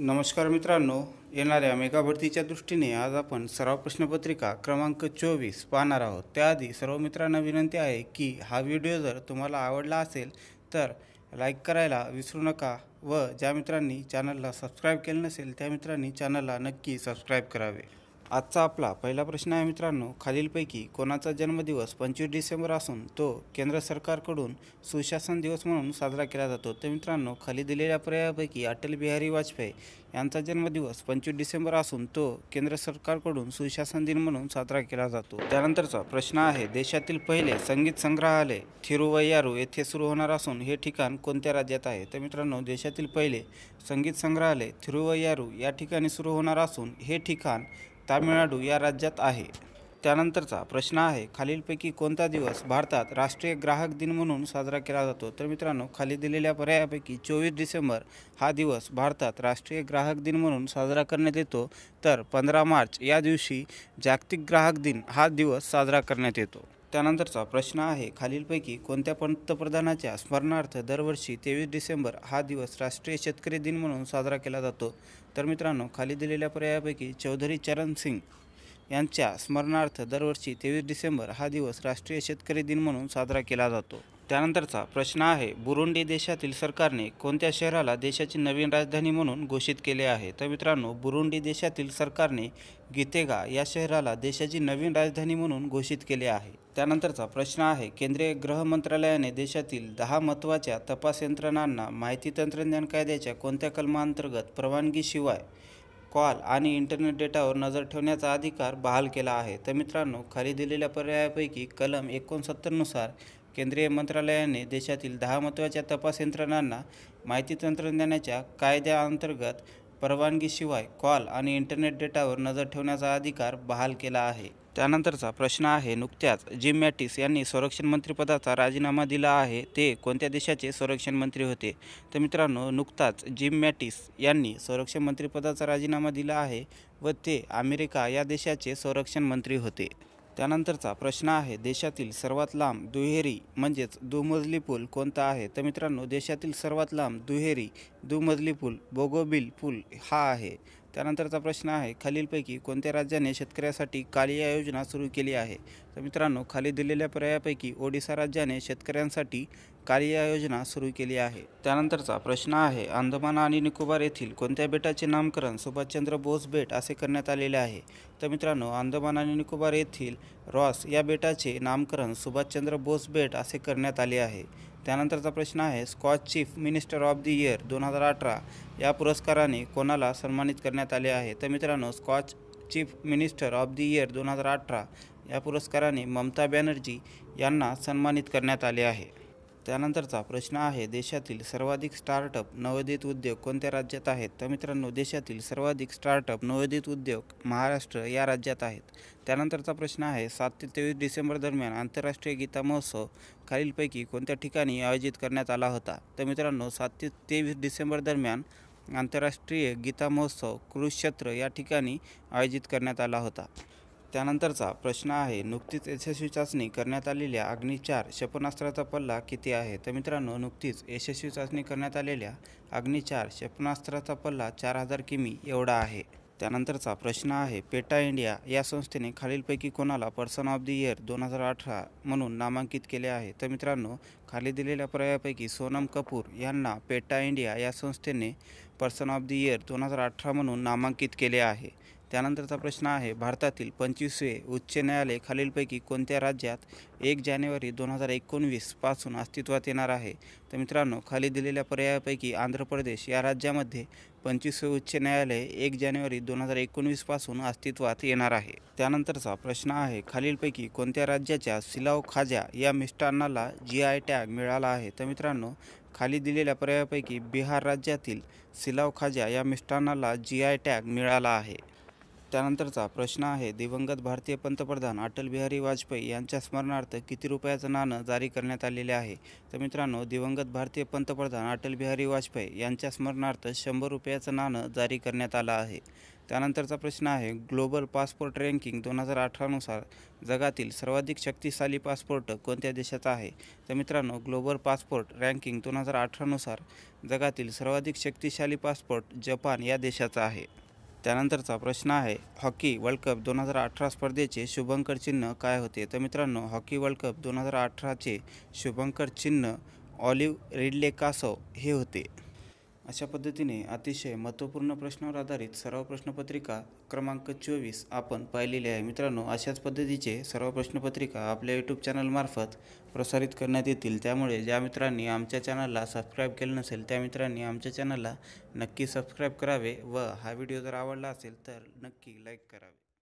नमस्कार मित्रांनो येणाऱ्या मेगा भरतीच्या दृष्टीने आज आपण सराव प्रश्नपत्रिका क्रमांक चोवीस पाहणार आहोत. त्याआधी सर्व मित्रांना विनंती आहे की हा व्हिडिओ जर तुम्हाला आवडला असेल तर लाईक करायला विसरू नका व ज्या मित्रांनी चॅनलला सबस्क्राईब केलं नसेल त्या मित्रांनी चॅनलला नक्की सबस्क्राईब करावे. आजचा आपला पहिला प्रश्न आहे मित्रांनो खालीलपैकी कोणाचा जन्मदिवस पंचवीस डिसेंबर असून तो केंद्र सरकारकडून सुशासन दिवस म्हणून साजरा केला जातो. तर मित्रांनो खाली दिलेल्या पर्यायापैकी अटल बिहारी वाजपेयी यांचा जन्मदिवस पंचवीस डिसेंबर असून तो केंद्र सरकारकडून सुशासन दिन म्हणून साजरा केला जातो. त्यानंतरचा प्रश्न आहे देशातील पहिले संगीत संग्रहालय थिरुवय्यारू येथे सुरू होणार असून हे ठिकाण कोणत्या राज्यात आहे? तर मित्रांनो देशातील पहिले संगीत संग्रहालय थिरुवयारू या ठिकाणी सुरू होणार असून हे ठिकाण तामिळनाडू या राज्यात आहे. त्यानंतरचा प्रश्न आहे खालीलपैकी कोणता दिवस भारतात राष्ट्रीय ग्राहक दिन म्हणून साजरा केला जातो? तर मित्रांनो खाली दिलेल्या पर्यायापैकी चोवीस डिसेंबर हा दिवस भारतात राष्ट्रीय ग्राहक दिन म्हणून साजरा करण्यात येतो. तर पंधरा मार्च या दिवशी जागतिक ग्राहक दिन हा दिवस साजरा करण्यात येतो. त्यानंतरचा प्रश्न आहे खालीलपैकी कोणत्या पंतप्रधानाच्या स्मरणार्थ दरवर्षी तेवीस डिसेंबर हा दिवस राष्ट्रीय शेतकरी दिन म्हणून साजरा केला जातो? तर मित्रांनो खाली दिलेल्या पर्यायापैकी चौधरी चरण सिंग यांच्या स्मरणार्थ दरवर्षी तेवीस डिसेंबर हा दिवस राष्ट्रीय शेतकरी दिन म्हणून साजरा केला जातो. त्यानंतरचा प्रश्न आहे बुरुंडी देशातील सरकारने कोणत्या शहराला देशाची नवीन राजधानी म्हणून घोषित केले आहे? तर मित्रांनो बुरुंडी देशातील सरकारने गीतेगा या शहराला देशाची नवीन राजधानी म्हणून घोषित केले आहे. त्यानंतरचा प्रश्न आहे केंद्रीय गृह मंत्रालयाने देशातील दहा महत्त्वाच्या तपास यंत्रणांना माहिती तंत्रज्ञान कायद्याच्या कोणत्या कलमांतर्गत परवानगीशिवाय कॉल आणि इंटरनेट डेटावर नजर ठेवण्याचा अधिकार बहाल केला आहे. तर मित्रांनो खाली दिलेल्या पर्यायापैकी कलम एकोणसत्तरनुसार केंद्रीय मंत्रालयाने देशातील दहा महत्त्वाच्या तपास यंत्रणांना माहिती तंत्रज्ञानाच्या कायद्याअंतर्गत परवानगीशिवाय कॉल आणि इंटरनेट डेटावर नजर ठेवण्याचा अधिकार बहाल केला आहे. त्यानंतरचा प्रश्न आहे नुकत्याच जिम मॅटिस यांनी संरक्षण मंत्रिपदाचा राजीनामा दिला आहे ते कोणत्या देशाचे संरक्षण मंत्री होते? तर मित्रांनो नुकताच जिम मॅटिस यांनी संरक्षण मंत्रिपदाचा राजीनामा दिला आहे व ते अमेरिका या देशाचे संरक्षण मंत्री होते. त्यानंतरचा प्रश्न आहे देशातील सर्वात लांब दुहेरी म्हणजेच दुमजली पूल कोणता आहे? तर मित्रांनो देशातील सर्वात लांब दुहेरी दुमजली पूल बोगोबिल पूल हा आहे. त्यानंतरचा प्रश्न आहे खालीलपैकी कोणत्या राज्याने शेतकऱ्यासाठी कालिया योजना सुरू केली आहे? तर मित्रांनो खाली दिलेल्या पर्यायापैकी ओडिसा राज्याने शेतकऱ्यांसाठी कालिया योजना सुरू केली आहे. त्यानंतरचा प्रश्न आहे अंदमान आणि निकोबार येथील कोणत्या बेटाचे नामकरण सुभाषचंद्र बोस बेट असे करण्यात आलेले आहे? तर मित्रांनो अंदमान आणि निकोबार येथील रॉस या बेटाचे नामकरण सुभाषचंद्र बोस बेट असे करण्यात आले आहे. त्यानंतरचा प्रश्न आहे Scotch chief minister of the year दोन हजार अठरा या पुरस्काराने कोणाला सन्मानित करण्यात आले आहे? तर मित्रांनो Scotch chief minister of the year दोन हजार अठरा या पुरस्काराने ममता बॅनर्जी यांना सन्मानित करण्यात आले आहे. त्यानंतरचा प्रश्न आहे देशातील सर्वाधिक स्टार्टअप नवोदित उद्योग कोणत्या राज्यात आहेत? तर मित्रांनो देशातील सर्वाधिक स्टार्टअप नवोदित उद्योग महाराष्ट्र या राज्यात आहेत. त्यानंतरचा प्रश्न आहे सात ते तेवीस डिसेंबर दरम्यान आंतरराष्ट्रीय गीता महोत्सव खालीलपैकी कोणत्या ठिकाणी आयोजित करण्यात आला होता? तर मित्रांनो सात ते तेवीस डिसेंबर दरम्यान आंतरराष्ट्रीय गीता महोत्सव कुरुक्षेत्र या ठिकाणी आयोजित करण्यात आला होता. त्यानंतरचा प्रश्न आहे नुकतीच यशस्वी चाचणी करण्यात आलेल्या अग्निचार क्षेपणास्त्राचा पल्ला किती आहे? तर मित्रांनो नुकतीच यशस्वी चाचणी करण्यात आलेल्या अग्निचार क्षेपणास्त्राचा पल्ला चार हजार किमी एवढा आहे. त्यानंतरचा प्रश्न आहे पेटा इंडिया या संस्थेने खालीलपैकी कोणाला पर्सन ऑफ द इयर दोन हजार अठरा म्हणून नामांकित केले आहे? तर मित्रांनो खाली दिलेल्या पर्यायापैकी सोनम कपूर यांना पेटा इंडिया या संस्थेने पर्सन ऑफ द इयर दोन हजार अठरा म्हणून नामांकित केले आहे. त्यानंतरचा प्रश्न आहे भारतातील पंचवीसवे उच्च न्यायालय खालीलपैकी कोणत्या राज्यात एक जानेवारी दोन हजार एकोणवीसपासून अस्तित्वात येणार आहे? तर मित्रांनो खाली दिलेल्या पर्यायापैकी आंध्र प्रदेश या राज्यामध्ये पंचवीसवे उच्च न्यायालय एक जानेवारी दोन हजार एकोणवीसपासून अस्तित्वात येणार आहे. त्यानंतरचा प्रश्न आहे खालीलपैकी कोणत्या राज्याच्या सिलाव खाजा या मिष्टान्नाला जी आय टॅग मिळाला आहे? तर मित्रांनो खाली दिलेल्या पर्यायापैकी बिहार राज्यातील सिलाव खाजा या मिष्टान्नाला जी आय टॅग मिळाला आहे. त्यानंतरचा प्रश्न आहे दिवंगत भारतीय पंतप्रधान अटल बिहारी वाजपेयी यांच्या स्मरणार्थ किती रुपयाचं नाणं जारी करण्यात आलेले आहे? तर मित्रांनो दिवंगत भारतीय पंतप्रधान अटल बिहारी वाजपेयी यांच्या स्मरणार्थ शंभर रुपयाचं नाणं जारी करण्यात आलं आहे. त्यानंतरचा प्रश्न आहे ग्लोबल पासपोर्ट रँकिंग दोन हजार अठरानुसार जगातील सर्वाधिक शक्तिशाली पासपोर्ट कोणत्या देशाचा आहे? तर मित्रांनो ग्लोबल पासपोर्ट रँकिंग दोन हजार अठरानुसार जगातील सर्वाधिक शक्तिशाली पासपोर्ट जपान या देशाचा आहे. त्यानंतरचा प्रश्न आहे हॉकी वर्ल्ड कप दोन हजार अठरा स्पर्धेचे शुभंकर चिन्ह काय होते? तर मित्रांनो हॉकी वर्ल्ड कप दोन हजार अठराचे शुभंकर चिन्ह ऑलिव्ह रिडले कासव हे होते. अशा पद्धतीने अतिशय महत्त्वपूर्ण प्रश्नावर आधारित सराव प्रश्नपत्रिका क्रमांक चोवीस आपण पाहिलेली आहे. मित्रांनो अशाच पद्धतीचे सर्व प्रश्नपत्रिका आपल्या यूट्यूब चॅनलमार्फत प्रसारित करण्यात येतील. त्यामुळे ज्या मित्रांनी आमच्या चॅनलला सबस्क्राईब केलं नसेल त्या मित्रांनी आमच्या चॅनलला नक्की सबस्क्राईब करावे व हा व्हिडिओ जर आवडला असेल तर नक्की लाईक करावे.